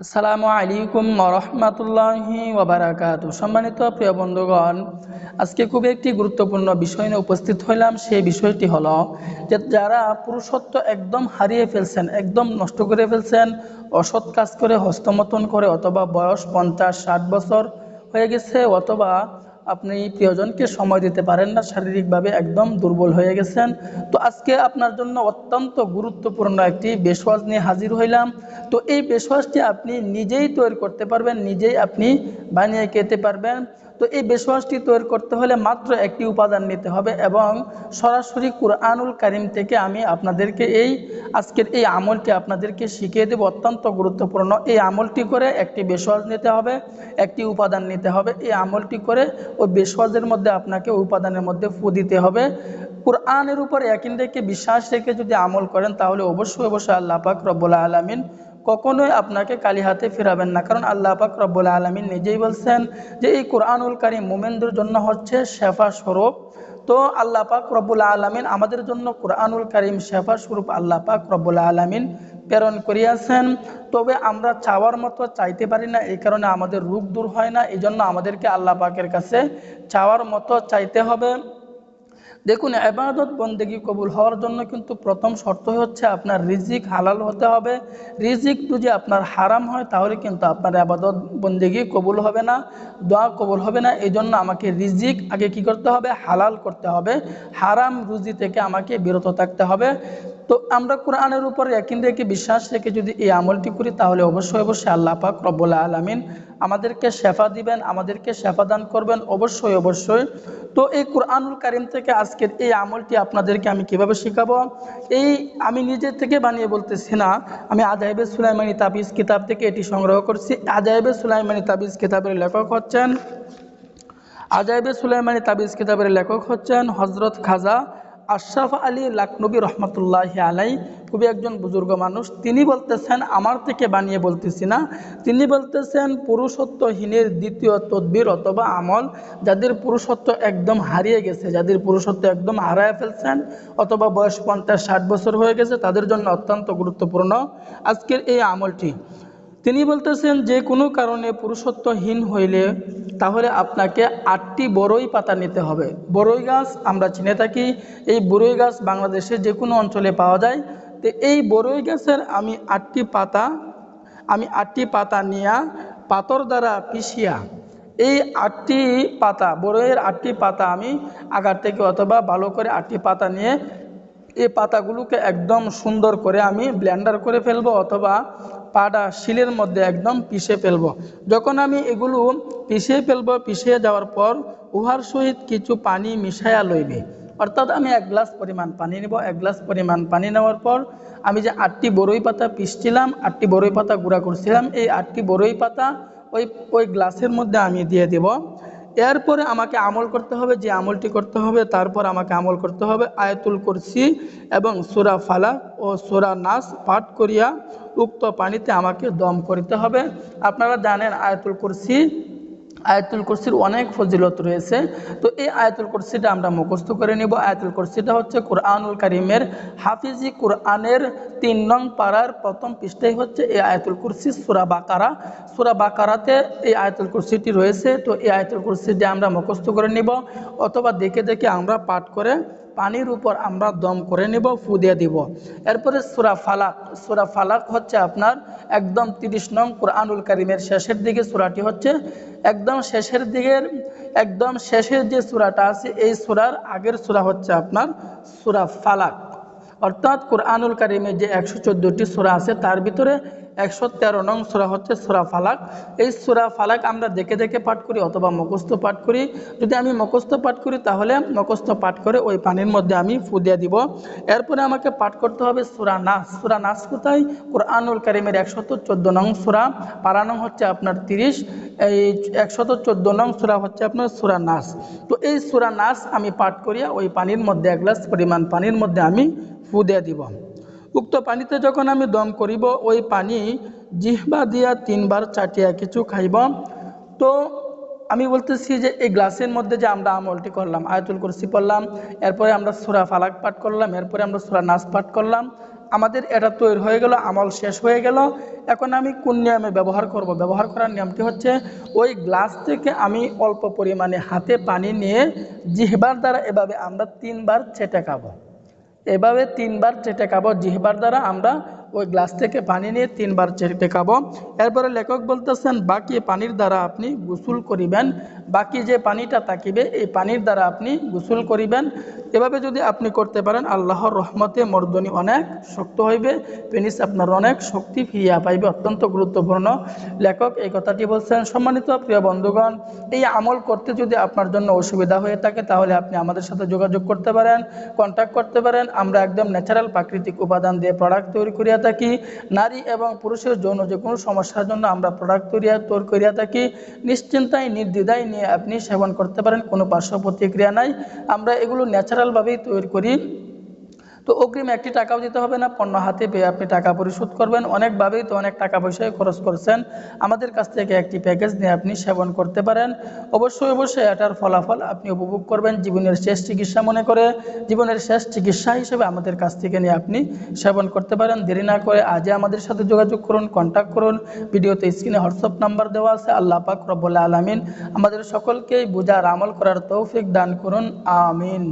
আসসালামু আলাইকুম রহমতুল্লাহি ওবরাকাত সম্মানিত প্রিয় বন্ধুগণ, আজকে খুব একটি গুরুত্বপূর্ণ বিষয় নিয়ে উপস্থিত হইলাম। সেই বিষয়টি হলো যে যারা পুরুষত্ব একদম হারিয়ে ফেলছেন, একদম নষ্ট করে ফেলছেন, অসৎ কাজ করে হস্তমতন করে অথবা বয়স পঞ্চাশ, ষাট বছর হয়ে গেছে অথবা আপনি প্রিয়জনকে সময় দিতে পারেন না, শারীরিকভাবে একদম দুর্বল হয়ে গেছেন। তো আজকে আপনার জন্য অত্যন্ত গুরুত্বপূর্ণ একটি বেশওয়াজ নিয়ে হাজির হইলাম। তো এই বেশওয়াজটি আপনি নিজেই তৈরি করতে পারবেন, নিজেই আপনি বানিয়ে খেতে পারবেন। তো এই বেশওয়াজটি তৈরি করতে হলে মাত্র একটি উপাদান নিতে হবে এবং সরাসরি কুরআনুল কারিম থেকে আমি আপনাদেরকে এই আজকের এই আমলটি আপনাদেরকে শিখিয়ে দেব। অত্যন্ত গুরুত্বপূর্ণ। এই আমলটি করে একটি বেশওয়াজ নিতে হবে, একটি উপাদান নিতে হবে। এই আমলটি করে ওই বেশওয়াজের মধ্যে আপনাকে উপাদানের মধ্যে ফু দিতে হবে। কোরআনের উপর একিন রেখে বিশ্বাস রেখে যদি আমল করেন তাহলে অবশ্যই অবশ্যই আল্লাহ পাক রব্বুল আলমিন কখনোই আপনাকে কালি হাতে ফেরাবেন না। কারণ আল্লাহ পাক রব্বুল আলমিন নিজেই বলছেন যে, এই কোরআনুল কারিম মোমেনদের জন্য হচ্ছে শেফা স্বরূপ। তো আল্লাহ পাক রব্বুল আলমিন আমাদের জন্য কোরআনুল কারিম শেফা স্বরূপ আল্লাহ পাক রব্বুল আলমিন প্রেরণ করিয়াছেন। তবে আমরা চাওয়ার মতো চাইতে পারি না, এই কারণে আমাদের রোগ দূর হয় না। এই জন্য আমাদেরকে আল্লাহ পাকের কাছে চাওয়ার মতো চাইতে হবে। দেখুন এবাদত বন্দেগি কবুল হওয়ার জন্য কিন্তু প্রথম শর্ত হচ্ছে আপনার রিজিক হালাল হতে হবে। রিজিক যদি আপনার হারাম হয়, তাহলে কিন্তু আপনার আবাদত বন্দেগি কবুল হবে না, দোয়া কবুল হবে না। এই জন্য আমাকে রিজিক আগে কি করতে হবে? হালাল করতে হবে। হারাম রুজি থেকে আমাকে বিরত থাকতে হবে। তো আমরা কোরআনের উপর একদিন রেখে বিশ্বাস রেখে যদি এই আমলটি করি, তাহলে অবশ্যই অবশ্যই আল্লাহ পাক রব্বুল আলমিন আমাদেরকে শেফা দিবেন, আমাদেরকে শেফা দান করবেন, অবশ্যই অবশ্যই। তো এই কোরআনুল কারিম থেকে আজকের এই আমলটি আপনাদেরকে আমি কীভাবে শেখাবো? এই আমি নিজের থেকে বানিয়ে বলতেছি না, আমি আজাইবে সুলাইমানি তাবিজ কিতাব থেকে এটি সংগ্রহ করছি। আজাইবে সুলাইমানি তাবিজ কিতাবের লেখক হচ্ছেন, আজাইবে সুলাইমানি তাবিজ কিতাবের লেখক হচ্ছেন হজরত খাজা আশরাফ আলী লাকনবী রহমতুল্লাহ আলাই খুবই একজন বুজুর্গ মানুষ। তিনি বলতেছেন, আমার থেকে বানিয়ে বলতেছি না। তিনি বলতেছেন, পুরুষত্বহীনের দ্বিতীয় তদ্বির অথবা আমল যাদের পুরুষত্ব একদম হারিয়ে গেছে, যাদের পুরুষত্ব একদম হারায় ফেলছেন অথবা বয়স পঞ্চাশ ষাট বছর হয়ে গেছে, তাদের জন্য অত্যন্ত গুরুত্বপূর্ণ আজকের এই আমলটি। তিনি বলতেছেন, যে কোনো কারণে পুরুষত্বহীন হইলে তাহলে আপনাকে আটটি বড়ই পাতা নিতে হবে। বড়ই গাছ আমরা চিনে থাকি, এই বড়ই গাছ বাংলাদেশে যে কোনো অঞ্চলে পাওয়া যায়। তো এই বড়ই গাছের আমি আটটি পাতা, আমি আটটি পাতা নিয়া পাতর দ্বারা পিষিয়া, এই আটটি পাতা, বড়ইয়ের আটটি পাতা আমি আগার থেকে অথবা ভালো করে আটটি পাতা নিয়ে এই পাতাগুলোকে একদম সুন্দর করে আমি ব্লেন্ডার করে ফেলব অথবা পাটা শিলের মধ্যে একদম পিষে ফেলব। যখন আমি এগুলো পিষিয়ে ফেলব পিষিয়ে যাওয়ার পর উহার সহিত কিছু পানি মিশাইয়া লইবে। অর্থাৎ আমি এক গ্লাস পরিমাণ পানি নেব। এক গ্লাস পরিমাণ পানি নেওয়ার পর আমি যে আটটি বড়ই পাতা পিসছিলাম আটটি বড়ই পাতা গুঁড়া করছিলাম, এই আটটি বড়ই পাতা ওই ওই গ্লাসের মধ্যে আমি দিয়ে দেব। এরপরে আমাকে আমল করতে হবে, যে আমলটি করতে হবে, তারপর আমাকে আমল করতে হবে আয়াতুল কুরসি এবং সুরা ফালা ও সুরা নাস পাঠ করিয়া উক্ত পানিতে আমাকে দম করিতে হবে। আপনারা জানেন আয়াতুল কুরসি আয়াতুল কুরসির অনেক ফজিলত রয়েছে। তো এই আয়াতুল কুরসিটা আমরা মুখস্থ করে নিব। আয়াতুল কুরসিটা হচ্ছে কোরআনুল কারিমের হাফিজি কোরআনের তিন নং পাড়ার প্রথম পৃষ্ঠাই হচ্ছে এই আয়াতুল কুরসি সুরা বাকারা। সুরা বাকারাতে এই আয়াতুল কুরসিটি রয়েছে। তো এই আয়াতুল কুরসিটি আমরা মুখস্থ করে নিব অথবা দেখে দেখে আমরা পাঠ করে পানির উপর আমরা দম করে নেব, ফু দিয়ে দিব। এরপরে সুরা ফালাক। সুরা ফালাক হচ্ছে আপনার একদম তিরিশ নং কোরআনুল কারিমের শেষের দিকে সুরাটি হচ্ছে একদম শেষের দিকের, একদম শেষের যে সুরাটা আছে, এই সুরার আগের সুরা হচ্ছে আপনার সুরা ফালাক। অর্থাৎ কোরআনুল কারিমের যে একশো চোদ্দোটি সুরা আছে, তার ভিতরে একশো তেরো নং সুরা হচ্ছে সুরা ফালাক। এই সুরা ফালাক আমরা দেখে দেখে পাঠ করি অথবা মুখস্থ পাঠ করি। যদি আমি মুখস্থ পাঠ করি, তাহলে মুখস্থ পাঠ করে ওই পানির মধ্যে আমি ফু দিয়ে দিব। এরপরে আমাকে পাঠ করতে হবে সুরা নাস। সুরা নাস কোথায়? কোরআনুল কারিমের একশত চোদ্দ নং সুরা। পারা নং হচ্ছে আপনার তিরিশ। এই একশত চোদ্দ নং সুরা হচ্ছে আপনার সুরা নাস। তো এই সুরা নাস আমি পাঠ করিয়া ওই পানির মধ্যে, এক গ্লাস পরিমাণ পানির মধ্যে আমি ফু দিয়ে দিব। উক্ত পানিতে যখন আমি দম করিব, ওই পানি জিহবা দিয়া তিনবার চাটিয়া কিছু খাইব। তো আমি বলতেছি যে, এই গ্লাসের মধ্যে যে আমরা আমলটি করলাম, আয়তুল কুরসি পড়লাম, এরপরে আমরা সুরা ফালাক পাঠ করলাম, এরপরে আমরা সুরা নাচ পাঠ করলাম, আমাদের এটা তৈরি হয়ে গেল, আমল শেষ হয়ে গেল। এখন আমি কোন নিয়মে ব্যবহার করব? ব্যবহার করার নিয়মটি হচ্ছে, ওই গ্লাস থেকে আমি অল্প পরিমাণে হাতে পানি নিয়ে জিহবার দ্বারা এভাবে আমরা তিনবার ছেটে খাব। এভাবে তিনবার চেটে খাব, জিহবার দ্বারা আমরা ওই গ্লাস থেকে পানি নিয়ে তিনবার চেটে খাব। এরপরে লেখক বলতেছেন, বাকি পানির দ্বারা আপনি গোসল করিবেন। বাকি যে পানিটা থাকিবে, এই পানির দ্বারা আপনি গোসল করিবেন। এভাবে যদি আপনি করতে পারেন, আল্লাহর রহমতে মর্দনী অনেক শক্ত হইবে, পেনিস আপনার অনেক শক্তি ফিরিয়া পাইবে, অত্যন্ত গুরুত্বপূর্ণ। লেখক এই কথাটি বলছেন, সম্মানিত প্রিয় বন্ধুগণ, এই আমল করতে যদি আপনার জন্য অসুবিধা হয়ে থাকে, তাহলে আপনি আমাদের সাথে যোগাযোগ করতে পারেন কন্ট্যাক্ট করতে পারেন। আমরা একদম ন্যাচারাল প্রাকৃতিক উপাদান দিয়ে প্রোডাক্ট তৈরি করিয়া থাকি। নারী এবং পুরুষের যৌন যে কোনো সমস্যার জন্য আমরা প্রোডাক্ট তৈরি তৈরি করিয়া থাকি। নিশ্চিন্তায়, নির্দ্বিধায় নিয়ে আপনি সেবন করতে পারেন কোনো পার্শ্ব প্রতিক্রিয়া নাই। আমরা এগুলো ন্যাচারালভাবেই তৈরি করি। তো অগ্রিম একটি টাকাও দিতে হবে না, পণ্য হাতে পেয়ে আপনি টাকা পরিশোধ করবেন। অনেকভাবেই তো অনেক টাকা পয়সায় খরচ করছেন। আমাদের কাছ থেকে একটি প্যাকেজ নিয়ে আপনি সেবন করতে পারেন। অবশ্যই অবশ্যই এটার ফলাফল আপনি উপভোগ করবেন জীবনের শেষ চিকিৎসা মনে করে। জীবনের শেষ চিকিৎসা হিসেবে আমাদের কাছ থেকে নিয়ে আপনি সেবন করতে পারেন। দেরি না করে আজই আমাদের সাথে যোগাযোগ করুন কন্ট্যাক্ট করুন। ভিডিওতে স্ক্রিনে হোয়াটসঅ্যাপ নাম্বার দেওয়া আছে। আল্লাহ পাক রব্বুল আলামিন আমাদের সকলকেই বোঝার আমল করার তৌফিক দান করুন। আমিন।